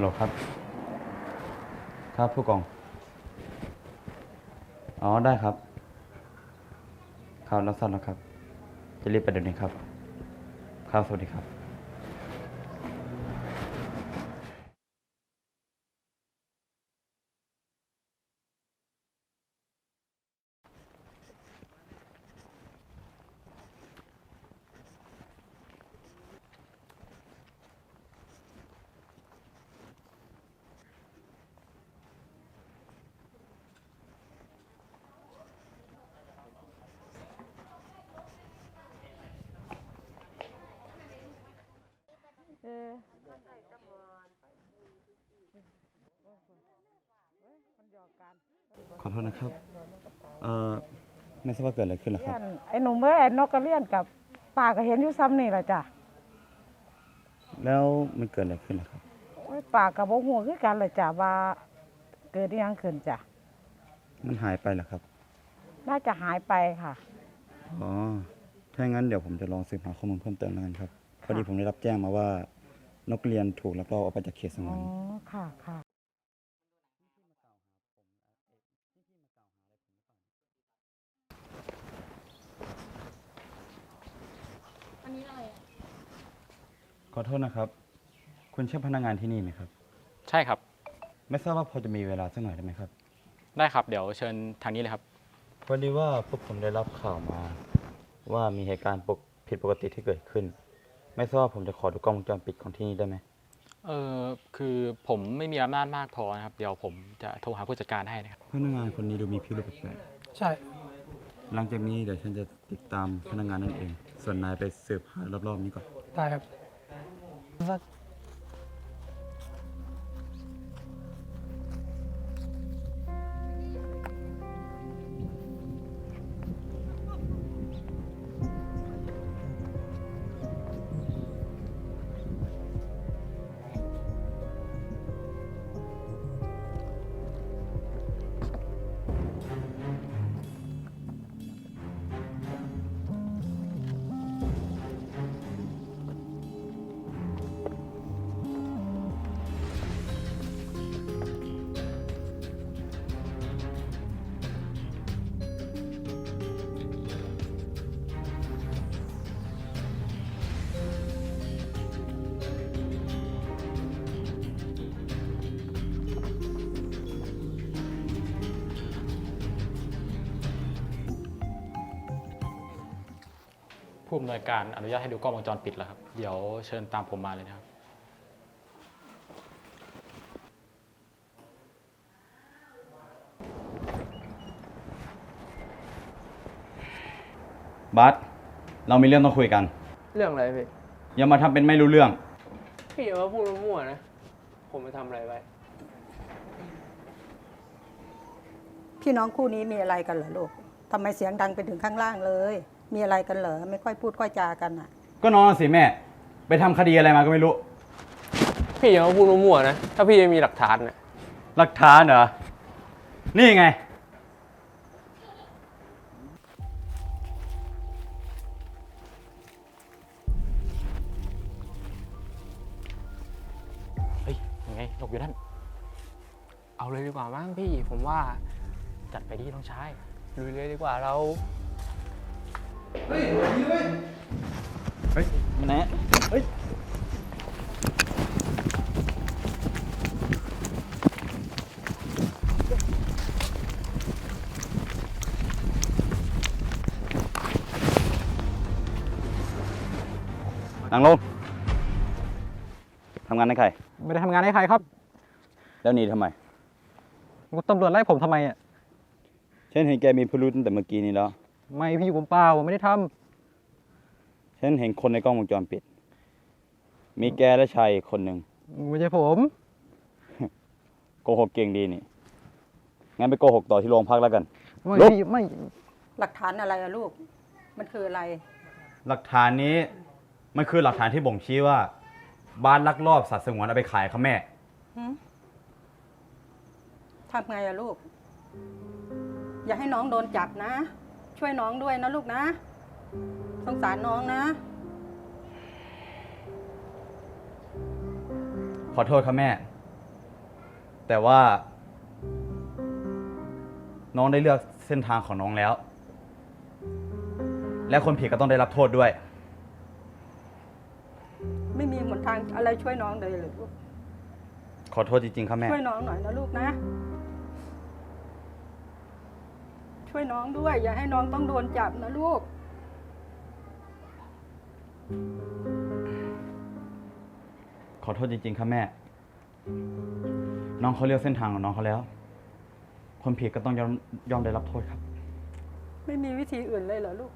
ฮัลโหลครับ ครับผู้กอง อ๋อ ได้ครับ ครับรับทราบแล้วครับ จะรีบไปเดี๋ยวนี้ครับ ครับ สวัสดีครับ ขอโทษนะครับเอ่อไม่ทราบว่าเกิดอะไรขึ้นเหรอคเลี้รัยบ นไอ้หนุ่มเอ้ยไอ้นกกระเลี้ยนกับป้าก็เห็นอยู่ซ้ำนี่แหละจ้ะแล้วมันเกิดอะไรขึ้นเหรอครับ โอ้ยป้ากับบ่ฮู้คือกันเลยจ้ะว่าเกิดอิหยังขึ้นจ้ะมันหายไปเหรอครับ น่าจะหายไปค่ะ อ๋อ ถ้างั้นเดี๋ยวผมจะลองสืบหาข้อมูลเพิ่มเติมแล้วกันครับ พอดีผมได้รับแจ้งมาว่านกเรียนถูกลักลอบเอาไปจากเขตสงอ๋วอนค่ะค่ะ ข อโทษนะครับ คุณใช่พนักงานที่นี่ไหมครับ ใช่ครับ ไม่ทราบว่าพอจะมีเวลาสักหน่อยได้ไหมครับ ได้ครับ เดี๋ยวเชิญทางนี้เลยครับ พอดีว่าพวกผมได้รับข่าวมา ว่ามีเหตุการณ์ปกผิดปกติที่เกิดขึ้น ไม่ทราบว่าผมจะขอดูกล้องวงจรปิดของที่นี่ได้ไหมเออคือผมไม่มีอำนาจมากพอนะครับ เดี๋ยวผมจะโทรหาผู้จัดการให้นะครับ พนักงานคนนี้ดูมีพิรุธแปลกใช่ ๆหลังจากนี้เดี๋ยวฉันจะติดตามพนักงานนั่นเอง ส่วนนายไปสืบหารอบๆนี้ก่อน ได้ครับ Вот. ผู้อำนวยการอนุญาตให้ดูกล้องวงจรปิดแล้วครับ เดี๋ยวเชิญตามผมมาเลยนะครับ บัสเรามีเรื่องต้องคุยกัน เรื่องอะไรพี่ อย่ามาทำเป็นไม่รู้เรื่อง พี่อย่ามาพูดมั่วๆนะ ผมไปทำอะไรไว้ พี่น้องคู่นี้มีอะไรกันเหรอลูกทำไมเสียงดังไปถึงข้างล่างเลย มีอะไรกันเหรอไม่ค่อยพูดค่อยจากันอะ ก็น้องสิแม่ ไปทำคดีอะไรมาก็ไม่รู้ พี่อย่ามาพูดมั่วๆนะ ถ้าพี่ไม่มีหลักฐานนะหลักฐานเหรอ นี่ไง เฮ้ยยังไงนกอยู่นั่น เอาเลยดีกว่ามั้งพี่ ผมว่า จัดไปที่น้องชายลุยเลยดีกว่าเรา เฮ้ยแนะเฮ้ยนั่งลงทำงานให้ใคร ไม่ได้ทำงานให้ใครครับแล้วหนีทำไม ตำรวจไล่ผมทำไมอะ ฉันเห็นแกมีพิรุธตั้งแต่เมื่อกี้นี้แล้ว ไม่พี่ผมเปล่าผมไม่ได้ทำฉันเห็นคนในกล้องวงจรปิด มีแกและชายอีกคนหนึ่งไม่ใช่ผม โกหกเก่งดีนี่ งั้นไปโกหกต่อที่โรงพักแล้วกัน ไม่ลุก พี่ไม่หลักฐานอะไรอะลูก มันคืออะไร หลักฐานนี้มันคือหลักฐานที่บ่งชี้ว่า บ้านลักลอบสัตว์สงวนเอาไปขายครับแม่ทำไงอะลูก อย่าให้น้องโดนจับนะ ช่วยน้องด้วยนะลูกนะ สงสารน้องนะ ขอโทษครับแม่ แต่ว่า น้องได้เลือกเส้นทางของน้องแล้ว และคนผิดก็ต้องได้รับโทษด้วย ไม่มีหนทางอะไรช่วยน้องเลยเลยลูกขอโทษจริงๆครับแม่ ช่วยน้องหน่อยนะลูกนะ ช่วยน้องด้วย อย่าให้น้องต้องโดนจับนะลูก ขอโทษจริง ๆ ครับแม่ น้องเขาเลือกเส้นทางของน้องเขาแล้ว คนผิดก็ต้องยอมยอมได้รับโทษครับ ไม่มีวิธีอื่นเลยเหรอลูก